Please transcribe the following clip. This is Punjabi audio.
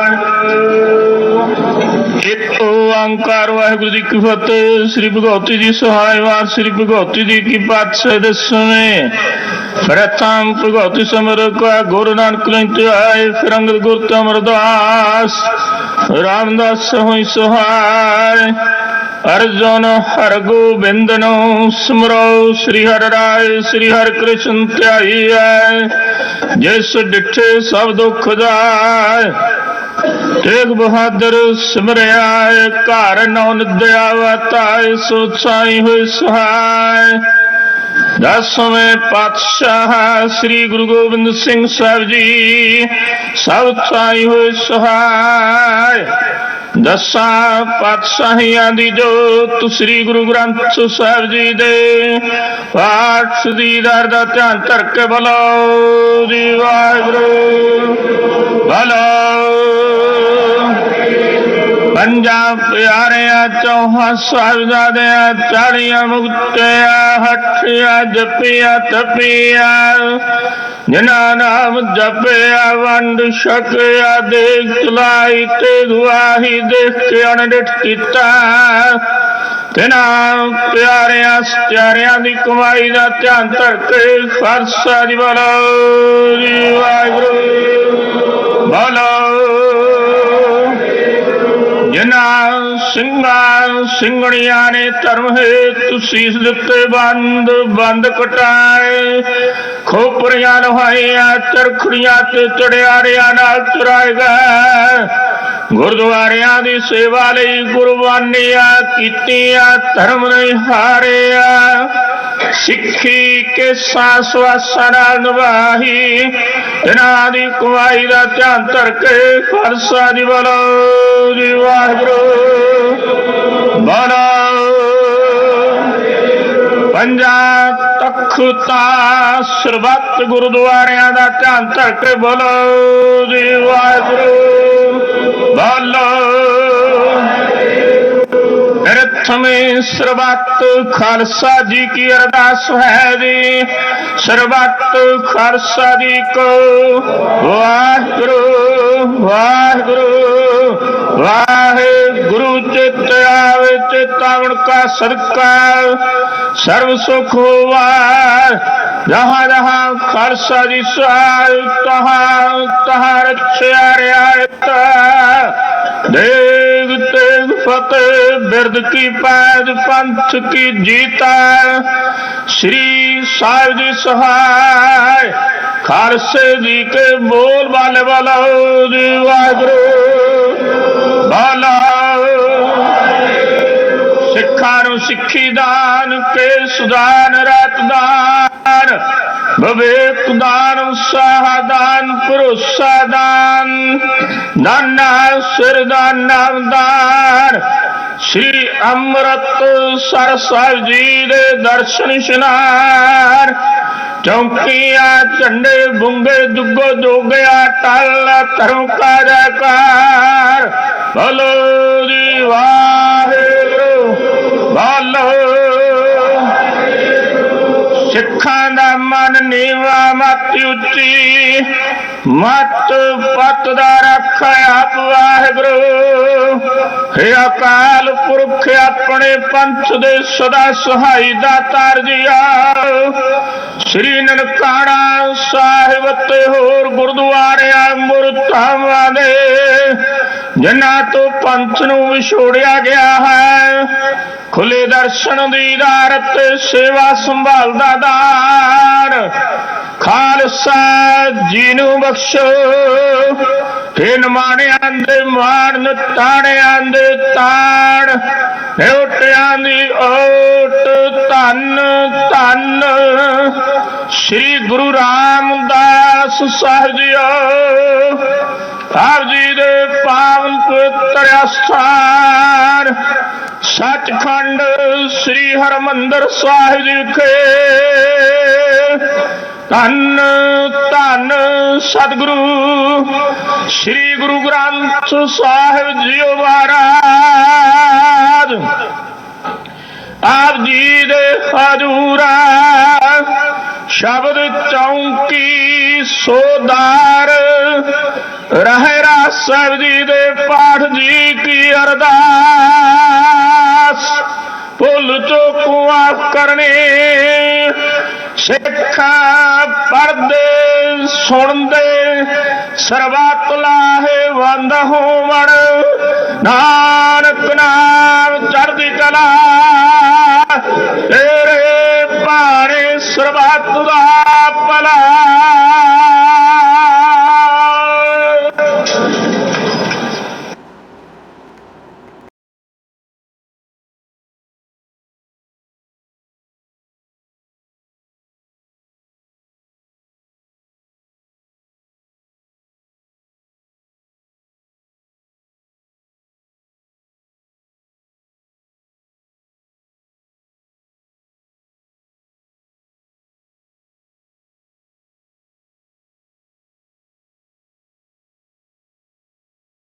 ਵਾਹਿਗੁਰੂ ਓੰਕਾਰ ਵਾਹਿਗੁਰੂ ਜੀ ਕੀ ਫਤਿਹ। ਸ੍ਰੀ ਭਗਵਤੀ ਜੀ ਸਹਾਇ ਵਾਰ, ਸ੍ਰੀ ਭਗਵਤੀ ਜੀ ਕੀ ਪਾਤਸ਼ਾਹ ਦਸਵੇਂ। ਪ੍ਰਥਮ ਭਗਵਤੀ ਸਮਰ ਕਾ ਗੁਰੂ ਨਾਨਕ ਲੈਂਤੇ ਆਏ, ਫਿਰ ਗੁਰ ਤੇ ਰਾਮਦਾਸ ਹੋਈ ਸਹਾਇ ਅਰਜੁਨ ਹਰ ਗੋਬਿੰਦ ਨੂੰ ਸਮਰੋ, ਸ੍ਰੀ ਹਰਿ ਰਾਏ, ਸ੍ਰੀ ਹਰਿ ਕ੍ਰਿਸ਼ਨ ਧਿਆਈਐ ਜਿਸ ਡਿਠੇ ਸਭ ਦੁੱਖ ਜਾਏ ਤੇਗ ਬਹਾਦਰ ਸਿਮਰਿਆ ਘਰ ਨੌ ਨਿਦਿਆ ਵਤਾਇ ਸੋ ਸਾਈ ਹੋਈ ਸਹਾਇ ਦਸਵੇਂ ਪਾਤਸ਼ਾਹ ਸ੍ਰੀ ਗੁਰੂ ਗੋਬਿੰਦ ਸਿੰਘ ਸਾਹਿਬ ਜੀ, ਸਭ ਸਾਈ ਹੋਈ ਸਹਾਇ ਦਸਾਂ ਪਾਤਸ਼ਾਹੀਆਂ ਦੀ ਜੋਤ ਸ੍ਰੀ ਗੁਰੂ ਗ੍ਰੰਥ ਸਾਹਿਬ ਜੀ ਦੇ, ਪਾਠ ਦੀ ਦਰ ਦਾ ਧਿਆਨ ਧਰ ਕੇ ਬੋਲੋ ਪੰਜਾਂ ਪਿਆਰਿਆਂ, ਚੌਹਾਂ ਸਾਹਿਬਜ਼ਾਦਿਆਂ ਚਾਲੀਆਂ ਮੁਕਤਿਆ ਹੱਠਿਆ ਜਪਿਆ ਤਪਿਆ। ਜਿਨ੍ਹਾਂ ਨਾਮ ਜਪਿਆ, ਵੰਡ ਛਕਿਆ, ਦੇਖ ਚਲਾਈ ਤੇ ਦੁਆਹੀ ਦੇਖ ਕੇ ਅਣਡਿਠ ਕੀਤਾ। ਤਿਨਾ ਪਿਆਰਿਆਂ ਸਤਿਆਰਿਆਂ ਦੀ ਕਮਾਈ ਦਾ ਧਿਆਨ ਧਰ ਕੇ ਫਰਸਾ ਦੀ ਬੋਲੋ ਜੀ ਵਾਹਿਗੁਰੂ। ਬੋਲੋ। ਜਿਨ੍ਹਾਂ ਸਿੰਘਾਂ ਸਿੰਘਣੀਆਂ ਨੇ ਧਰਮ ਹੇਤੁ ਸੀਸ ਦਿੱਤੇ ਬੰਦ ਬੰਦ ਕਟਾਏ। ਖੋਪਰੀਆਂ ਲਹਾਈਆਂ ਚਰਖੜੀਆਂ ਤੇ ਚੜਿਆਰਿਆਂ ਨਾਲ ਚੁਰਾਏ ਗਏ। ਗੁਰਦੁਆਰਿਆਂ ਦੀ ਸੇਵਾ ਲਈ ਕੁਰਬਾਨੀਆਂ ਕੀਤੀਆਂ, ਧਰਮ ਨਹੀਂ ਹਾਰਿਆ। ਸਿੱਖੀ ਕੇ ਸਾਸ ਵਾਸਾਂ ਨਾਲ ਇਹਨਾਂ ਦੀ ਕਮਾਈ ਦਾ ਧਿਆਨ ਧਰ ਕੇ ਫਰਸਾ ਦੀ ਬੋਲੋ ਜੀ ਵਾਹਿਗੁਰੂ। ਬੋਲੋ। ਪੰਜਾਂ ਤਖਤਾ ਸਰਬੱਤ ਗੁਰਦੁਆਰਿਆਂ ਦਾ ਧਿਆਨ ਧਰ ਕੇ ਬੋਲੋ ਜੀ ਵਾਹਿਗੁਰੂ। ਰਥਮੇ ਸਰਬੱਤ ਖਾਲਸਾ ਜੀ ਕੀ ਅਰਦਾਸ ਹੈ ਜੀ। ਸਰਬੱਤ ਖਾਲਸਾ ਜੀ ਕੋ ਵਾਹਿਗੁਰੂ ਵਾਹਿਗੁਰੂ ਵਾਹਿਗੁਰੂ ਚਿਤ ਆਵੇ ਚਿਤਾਵਣ ਕਾ ਸਦਕਾ। ਸਰਬ ਸੁਖ ਹੋਵਾ ਜਹਾਂ ਜਹਾਂ ਖਾਲਸਾ ਜੀ ਸਹਾਇ ਤਹਾਂ ਤਹਾਂ ਰਛਿਆ ਰਿਆਇਤ। ਦੇਗ ਫਤਿਹ, ਬਿਰਦ ਕੀ ਪੈਜ ਪੰਥ ਕੀ ਜੀਤਾ। ਸ੍ਰੀ ਸਾਹਿਬ ਜੀ ਸਹਾਇ, ਖਾਲਸੇ ਜੀ ਕੇ ਬੋਲ ਬਾਲੇ ਵਾਲਾ ਜੀ, ਵਾਹਿਗੁਰੂ। ਬਾਲਾ। ਸਿੱਖਾਂ ਨੂੰ ਸਿੱਖੀ ਦਾਨ ਕੇ ਸੁਦਾਨ ਰਤ ਦਾਨ। ਵਿਵੇਕ ਦਾਨ, ਉਤਸ਼ਾਹ ਦਾਨ, ਭਰੋਸਾ ਦਾਨ। ਦਾਨਾ ਸਿਰ ਦਾ ਨਾਮਦਾਰ ਸ੍ਰੀ ਅੰਮ੍ਰਿਤ ਸਰ ਸਾਹਿਬ ਜੀ ਦੇ ਦਰਸ਼ਨ ਇਸ਼ਨਾਨ ਚੌਂਕੀਆ, ਝੰਡੇ ਬੁੰਗੇ ਦੁੱਗੋ ਜੋਗਿਆ, ਟਲ ਧਰਮ ਕਾ ਜੈਕਾਰ ਬੋਲੋ ਜੀ ਵਾਹਿਗੁਰੂ, ਬੋਲੋ। ਸਿੱਖਾਂ ਦਾ ਮਨ ਨੀਵਾ, ਮਤ ਉੱਚੀ। ਮਤ ਪਤ ਦਾ ਰੱਖਿਆ ਆਪ ਵਾਹਿਗੁਰੂ। ਹੈ ਅਕਾਲ ਪੁਰਖ, ਆਪਣੇ ਪੰਥ ਦੇ ਸਦਾ ਸਹਾਈ ਦਾਤਾਰ ਜੀਆ ਸ੍ਰੀ ਨਨਕਾਣਾ ਸਾਹਿਬ ਤੇ ਹੋਰ ਗੁਰਦੁਆਰਿਆਂ, ਮੁਰਤਾਵਾਂ ਦੇ ਜਿਨ੍ਹਾਂ ਤੋਂ ਪੰਥ ਨੂੰ ਵਿਛੋੜਿਆ ਗਿਆ ਹੈ। ਖੁੱਲੇ ਦਰਸ਼ਨ ਦੀ ਇਦਾਰਤ ਸੇਵਾ ਸੰਭਾਲਦਾ ਦਾ ਖਾਲਸਾ ਜੀ ਨੂੰ ਬਖਸ਼ੋ। ਤੇ ਮਾਣਿਆਂ ਦੇ ਮਾਣ ਤਾੜਿਆਂ ਦੇ ਤਾੜ। ਓਟਿਆਂ ਦੀ ਓਟ, ਧੰਨ ਧੰਨ। ਸ੍ਰੀ ਗੁਰੂ ਰਾਮਦਾਸ ਸਾਹਿਬ ਜੀਓ। ਆਪ ਜੀ ਦੇ ਪਾਵਨ ਪਵਿੱਤਰ ਅਸਥਾਨ, ਸੱਚਖੰਡ ਸ੍ਰੀ ਹਰਮੰਦਰ ਸਾਹਿਬ ਜੀ ਵਿਖੇ। ਧੰਨ ਧੰਨ ਸਤਿਗੁਰੂ ਸ੍ਰੀ ਗੁਰੂ ਗ੍ਰੰਥ ਸਾਹਿਬ ਜੀਓ ਮਹਾਰਾਜ। ਆਪ ਜੀ ਦੇ ਹਜੂਰਾ ਸ਼ਬਦ ਚੌਂਕੀ ਸੋਦਾਰ ਰਹਿਰਾ ਸਾਹਿਬ ਜੀ ਦੇ ਪਾਠ ਜੀ ਕੀ ਅਰਦਾਸ। ਭੁੱਲ ਚੁੱਕ ਮਾਫ ਕਰਨੇ ਸਿੱਖ ਪੜਦੇ ਸੁਣਦੇ, ਸਰਬੱਤ ਲਾਹੇ ਵੰਦ ਹੋਵਣ। ਨਾਨਕ ਨਾਮ ਚੜ੍ਹਦੀ ਕਲਾ, ਤੇਰੇ ਭਾਣੇ ਸਰਬੱਤ ਦਾ ਭਲਾ।